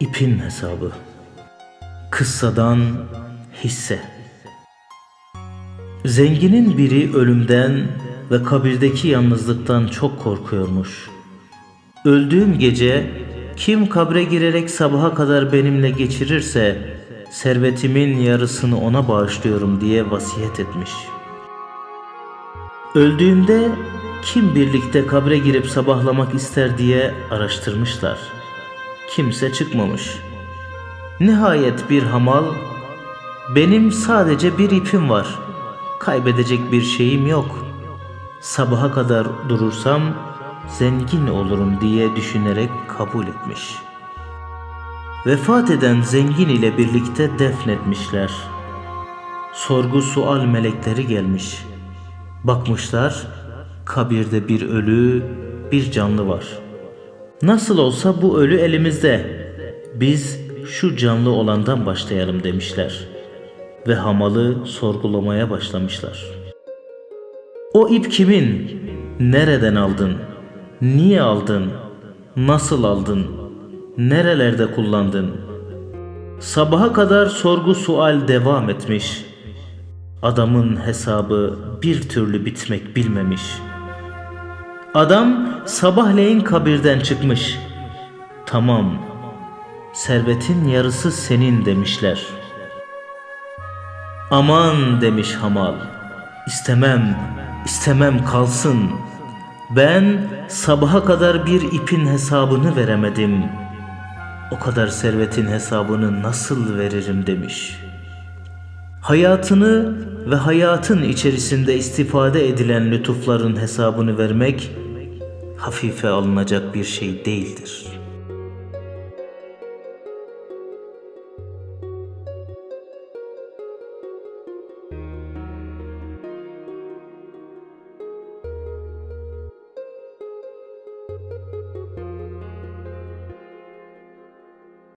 İpin hesabı. Kıssadan hisse. Zenginin biri ölümden ve kabirdeki yalnızlıktan çok korkuyormuş. Öldüğüm gece kim kabre girerek sabaha kadar benimle geçirirse servetimin yarısını ona bağışlıyorum diye vasiyet etmiş. Öldüğümde kim birlikte kabre girip sabahlamak ister diye araştırmışlar. Kimse çıkmamış. Nihayet bir hamal benim sadece bir ipim var. Kaybedecek bir şeyim yok. Sabaha kadar durursam zengin olurum diye düşünerek kabul etmiş. Vefat eden zengin ile birlikte defnetmişler. Sorgu sual melekleri gelmiş. Bakmışlar, kabirde bir ölü, bir canlı var. Nasıl olsa bu ölü elimizde. Biz şu canlı olandan başlayalım demişler. Ve hamalı sorgulamaya başlamışlar. O ip kimin? Nereden aldın? Niye aldın? Nasıl aldın? Nerelerde kullandın? Sabaha kadar sorgu sual devam etmiş. Adamın hesabı bir türlü bitmek bilmemiş. Adam sabahleyin kabirden çıkmış. Tamam, servetin yarısı senin demişler. Aman demiş hamal, istemem, istemem kalsın. Ben sabaha kadar bir ipin hesabını veremedim. O kadar servetin hesabını nasıl veririm demiş.'' Hayatını ve hayatın içerisinde istifade edilen lütufların hesabını vermek hafife alınacak bir şey değildir.